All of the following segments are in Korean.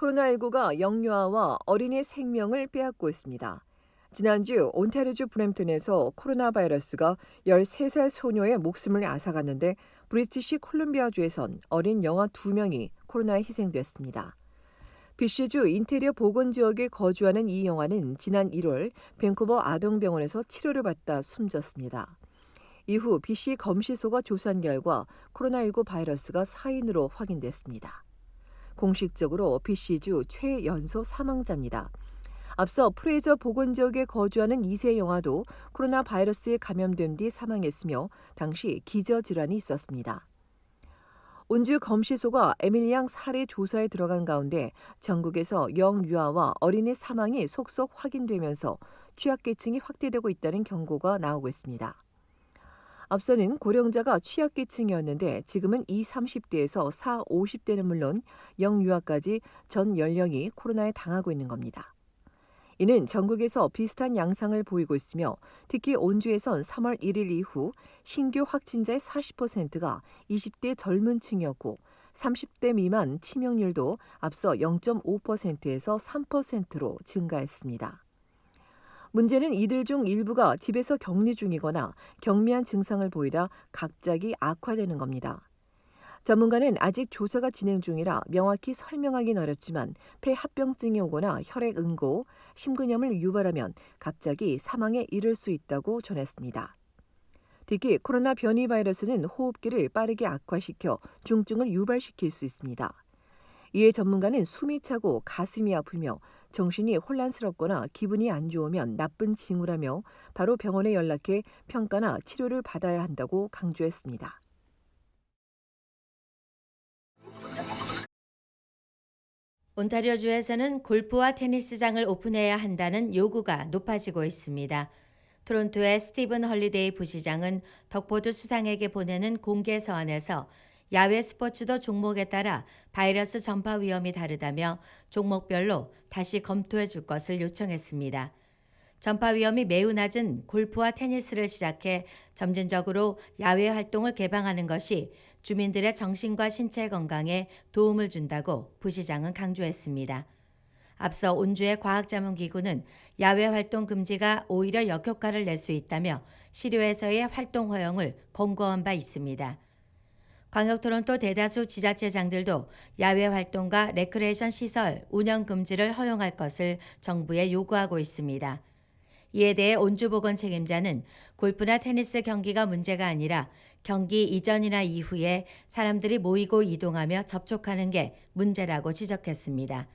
코로나19가 영유아와 어린이 생명을 빼앗고 있습니다. 지난주 온타리주 브램튼에서 코로나 바이러스가 13살 소녀의 목숨을 앗아갔는데 브리티시 콜룸비아주에선 어린 영아 2명이 코로나에 희생됐습니다. BC주 인테리어 보건 지역에 거주하는 이 영아는 지난 1월 밴쿠버 아동병원에서 치료를 받다 숨졌습니다. 이후 BC 검시소가 조사한 결과 코로나19 바이러스가 사인으로 확인됐습니다. 공식적으로 BC주 최연소 사망자입니다. 앞서 프레이저 보건 지역에 거주하는 2세 영아도 코로나 바이러스에 감염된 뒤 사망했으며 당시 기저 질환이 있었습니다. 온주 검시소가 에밀리앙 살해 조사에 들어간 가운데 전국에서 영유아와 어린이 사망이 속속 확인되면서 취약계층이 확대되고 있다는 경고가 나오고 있습니다. 앞서는 고령자가 취약계층이었는데 지금은 2, 30대에서 4, 50대는 물론 영유아까지 전 연령이 코로나에 당하고 있는 겁니다. 이는 전국에서 비슷한 양상을 보이고 있으며 특히 온주에선 3월 1일 이후 신규 확진자의 40%가 20대 젊은 층이었고 30대 미만 치명률도 앞서 0.5%에서 3%로 증가했습니다. 문제는 이들 중 일부가 집에서 격리 중이거나 경미한 증상을 보이다 갑자기 악화되는 겁니다. 전문가는 아직 조사가 진행 중이라 명확히 설명하긴 어렵지만 폐합병증이 오거나 혈액 응고, 심근염을 유발하면 갑자기 사망에 이를 수 있다고 전했습니다. 특히 코로나 변이 바이러스는 호흡기를 빠르게 악화시켜 중증을 유발시킬 수 있습니다. 이에 전문가는 숨이 차고 가슴이 아프며 정신이 혼란스럽거나 기분이 안 좋으면 나쁜 징후라며 바로 병원에 연락해 평가나 치료를 받아야 한다고 강조했습니다. 온타리오주에서는 골프와 테니스장을 오픈해야 한다는 요구가 높아지고 있습니다. 토론토의 스티븐 헐리데이 부시장은 덕포드 수상에게 보내는 공개 서한에서 야외 스포츠도 종목에 따라 바이러스 전파 위험이 다르다며 종목별로 다시 검토해 줄 것을 요청했습니다. 전파 위험이 매우 낮은 골프와 테니스를 시작해 점진적으로 야외 활동을 개방하는 것이 주민들의 정신과 신체 건강에 도움을 준다고 부시장은 강조했습니다. 앞서 온주의 과학자문기구는 야외 활동 금지가 오히려 역효과를 낼 수 있다며 시료에서의 활동 허용을 권고한 바 있습니다. 광역 토론토 대다수 지자체장들도 야외 활동과 레크레이션 시설 운영 금지를 허용할 것을 정부에 요구하고 있습니다. 이에 대해 온주보건 책임자는 골프나 테니스 경기가 문제가 아니라 경기 이전이나 이후에 사람들이 모이고 이동하며 접촉하는 게 문제라고 지적했습니다.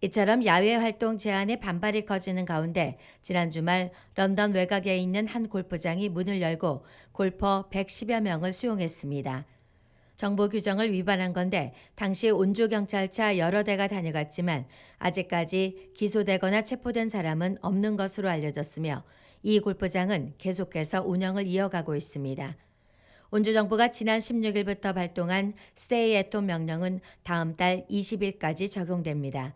이처럼 야외 활동 제한에 반발이 커지는 가운데 지난 주말 런던 외곽에 있는 한 골프장이 문을 열고 골퍼 110여 명을 수용했습니다. 정부 규정을 위반한 건데 당시 온주 경찰차 여러 대가 다녀갔지만 아직까지 기소되거나 체포된 사람은 없는 것으로 알려졌으며 이 골프장은 계속해서 운영을 이어가고 있습니다. 온주 정부가 지난 16일부터 발동한 스테이 애톰 명령은 다음 달 20일까지 적용됩니다.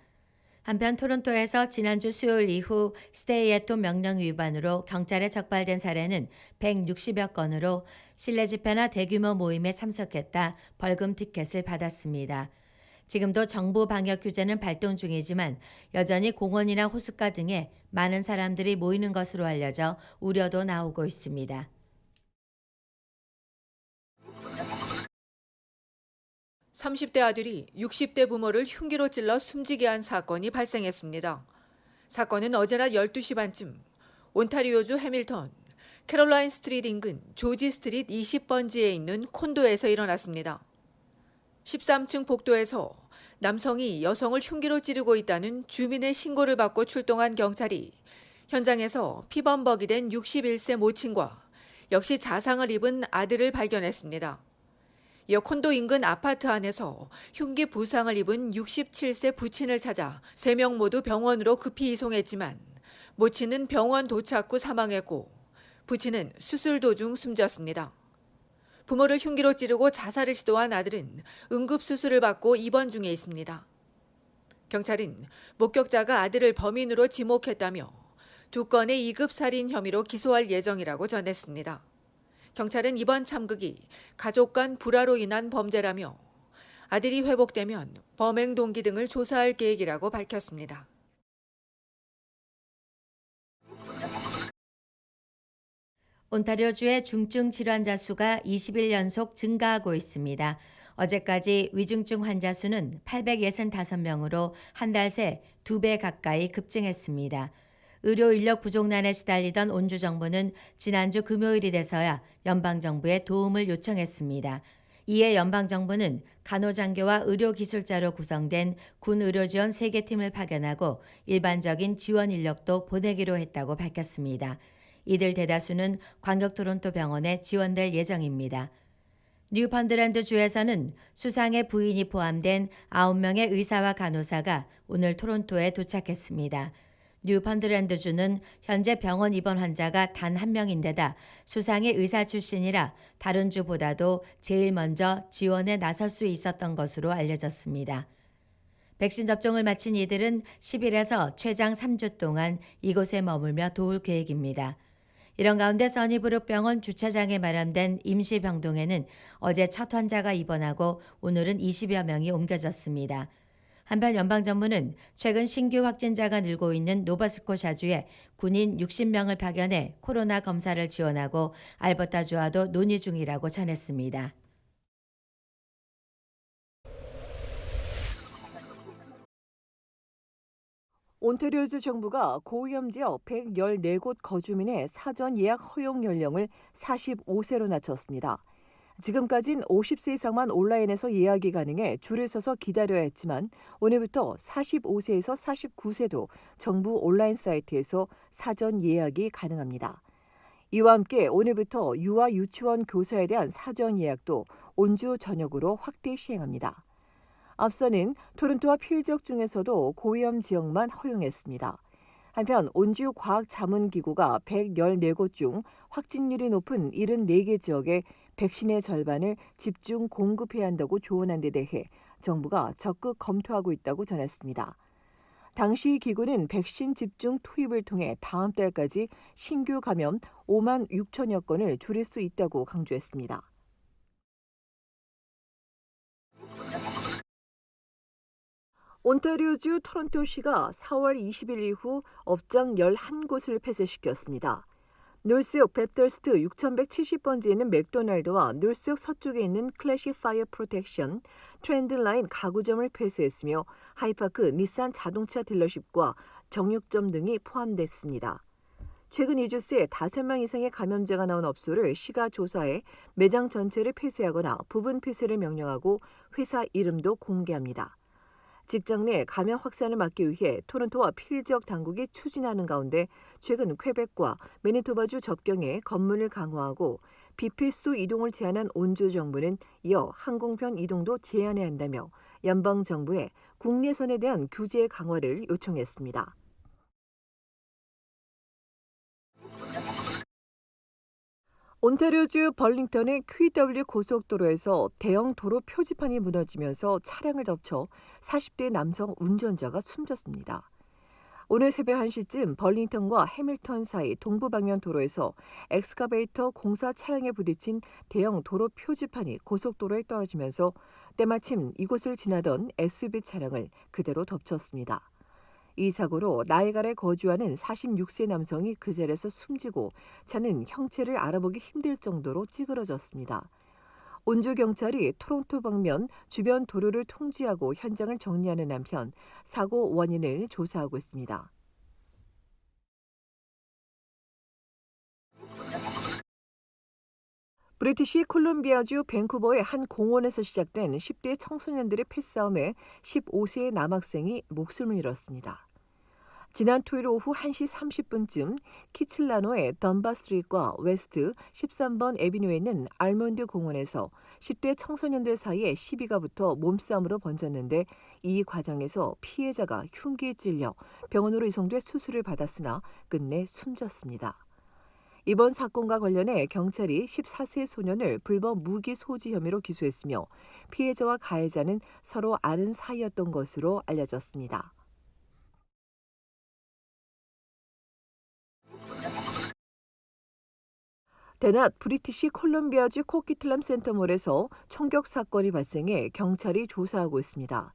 한편 토론토에서 지난주 수요일 이후 스테이 애톰 명령 위반으로 경찰에 적발된 사례는 160여 건으로 실내 집회나 대규모 모임에 참석했다 벌금 티켓을 받았습니다. 지금도 정부 방역 규제는 발동 중이지만 여전히 공원이나 호숫가 등에 많은 사람들이 모이는 것으로 알려져 우려도 나오고 있습니다. 30대 아들이 60대 부모를 흉기로 찔러 숨지게 한 사건이 발생했습니다. 사건은 어제나 12시 반쯤 온타리오주 해밀턴 캐롤라인 스트리트 인근 조지 스트리트 20번지에 있는 콘도에서 일어났습니다. 13층 복도에서 남성이 여성을 흉기로 찌르고 있다는 주민의 신고를 받고 출동한 경찰이 현장에서 피범벅이 된 61세 모친과 역시 자상을 입은 아들을 발견했습니다. 이어 콘도 인근 아파트 안에서 흉기 부상을 입은 67세 부친을 찾아 3명 모두 병원으로 급히 이송했지만 모친은 병원 도착 후 사망했고 부친은 수술 도중 숨졌습니다. 부모를 흉기로 찌르고 자살을 시도한 아들은 응급수술을 받고 입원 중에 있습니다. 경찰은 목격자가 아들을 범인으로 지목했다며 두 건의 2급 살인 혐의로 기소할 예정이라고 전했습니다. 경찰은 이번 참극이 가족 간 불화로 인한 범죄라며 아들이 회복되면 범행 동기 등을 조사할 계획이라고 밝혔습니다. 온타리오주의 중증 질환자 수가 20일 연속 증가하고 있습니다. 어제까지 위중증 환자 수는 865명으로 한 달 새 두 배 가까이 급증했습니다. 의료 인력 부족난에 시달리던 온주 정부는 지난주 금요일이 돼서야 연방 정부에 도움을 요청했습니다. 이에 연방 정부는 간호장교와 의료 기술자로 구성된 군 의료 지원 3개 팀을 파견하고 일반적인 지원 인력도 보내기로 했다고 밝혔습니다. 이들 대다수는 광역 토론토 병원에 지원될 예정입니다. 뉴펀드랜드 주에서는 수상의 부인이 포함된 9명의 의사와 간호사가 오늘 토론토에 도착했습니다. 뉴펀드랜드 주는 현재 병원 입원 환자가 단 한 명인데다 수상의 의사 출신이라 다른 주보다도 제일 먼저 지원에 나설 수 있었던 것으로 알려졌습니다. 백신 접종을 마친 이들은 10일에서 최장 3주 동안 이곳에 머물며 도울 계획입니다. 이런 가운데 써니브룩 병원 주차장에 마련된 임시 병동에는 어제 첫 환자가 입원하고 오늘은 20여 명이 옮겨졌습니다. 한편 연방정부는 최근 신규 확진자가 늘고 있는 노바스코샤주에 군인 60명을 파견해 코로나 검사를 지원하고 알버타주와도 논의 중이라고 전했습니다. 온타리오주 정부가 고위험 지역 114곳 거주민의 사전 예약 허용 연령을 45세로 낮췄습니다. 지금까진 50세 이상만 온라인에서 예약이 가능해 줄을 서서 기다려야 했지만 오늘부터 45세에서 49세도 정부 온라인 사이트에서 사전 예약이 가능합니다. 이와 함께 오늘부터 유아 유치원 교사에 대한 사전 예약도 온주 전역으로 확대 시행합니다. 앞서는 토론토와 필적 중에서도 고위험 지역만 허용했습니다. 한편 온주 과학 자문 기구가 114곳 중 확진율이 높은 74개 지역에 백신의 절반을 집중 공급해야 한다고 조언한 데 대해 정부가 적극 검토하고 있다고 전했습니다. 당시 기구는 백신 집중 투입을 통해 다음 달까지 신규 감염 5만 6천여 건을 줄일 수 있다고 강조했습니다. 온타리오주 토론토시가 4월 20일 이후 업장 11곳을 폐쇄시켰습니다. 놀스역 베터스트 6170번지에 있는 맥도날드와 놀스역 서쪽에 있는 클래식 파이어 프로텍션, 트렌드라인 가구점을 폐쇄했으며 하이파크 닛산 자동차 딜러십과 정육점 등이 포함됐습니다. 최근 2주 새 5명 이상의 감염자가 나온 업소를 시가 조사해 매장 전체를 폐쇄하거나 부분 폐쇄를 명령하고 회사 이름도 공개합니다. 직장 내 감염 확산을 막기 위해 토론토와 필 지역 당국이 추진하는 가운데 최근 퀘벡과 매니토바주 접경에 검문을 강화하고 비필수 이동을 제한한 온주 정부는 이어 항공편 이동도 제한해야 한다며 연방 정부에 국내선에 대한 규제 강화를 요청했습니다. 온타리오주 벌링턴의 QW 고속도로에서 대형 도로 표지판이 무너지면서 차량을 덮쳐 40대 남성 운전자가 숨졌습니다. 오늘 새벽 1시쯤 벌링턴과 해밀턴 사이 동부 방면 도로에서 엑스카베이터 공사 차량에 부딪힌 대형 도로 표지판이 고속도로에 떨어지면서 때마침 이곳을 지나던 SUV 차량을 그대로 덮쳤습니다. 이 사고로 나이가에 거주하는 46세 남성이 그 자리에서 숨지고 차는 형체를 알아보기 힘들 정도로 찌그러졌습니다. 온주 경찰이 토론토 방면 주변 도로를 통제하고 현장을 정리하는 한편 사고 원인을 조사하고 있습니다. 브리티시 콜롬비아주 밴쿠버의 한 공원에서 시작된 10대 청소년들의 패싸움에 15세의 남학생이 목숨을 잃었습니다. 지난 토요일 오후 1시 30분쯤 키칠라노의 덤바스트리트과 웨스트 13번 에비뉴에 있는 알몬드 공원에서 10대 청소년들 사이에 시비가 붙어 몸싸움으로 번졌는데 이 과정에서 피해자가 흉기에 찔려 병원으로 이송돼 수술을 받았으나 끝내 숨졌습니다. 이번 사건과 관련해 경찰이 14세 소년을 불법 무기 소지 혐의로 기소했으며 피해자와 가해자는 서로 아는 사이였던 것으로 알려졌습니다. 대낮 브리티시 콜롬비아주 코키틀람 센터몰에서 총격 사건이 발생해 경찰이 조사하고 있습니다.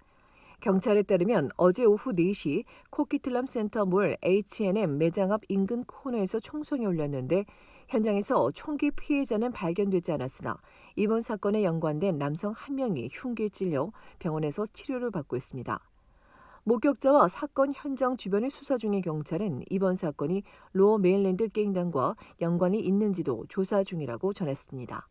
경찰에 따르면 어제 오후 4시 코키틀람 센터몰 H&M 매장 앞 인근 코너에서 총성이 울렸는데 현장에서 총기 피해자는 발견되지 않았으나 이번 사건에 연관된 남성 한 명이 흉기에 찔려 병원에서 치료를 받고 있습니다. 목격자와 사건 현장 주변을 수사 중인 경찰은 이번 사건이 로어 메일랜드 갱단과 연관이 있는지도 조사 중이라고 전했습니다.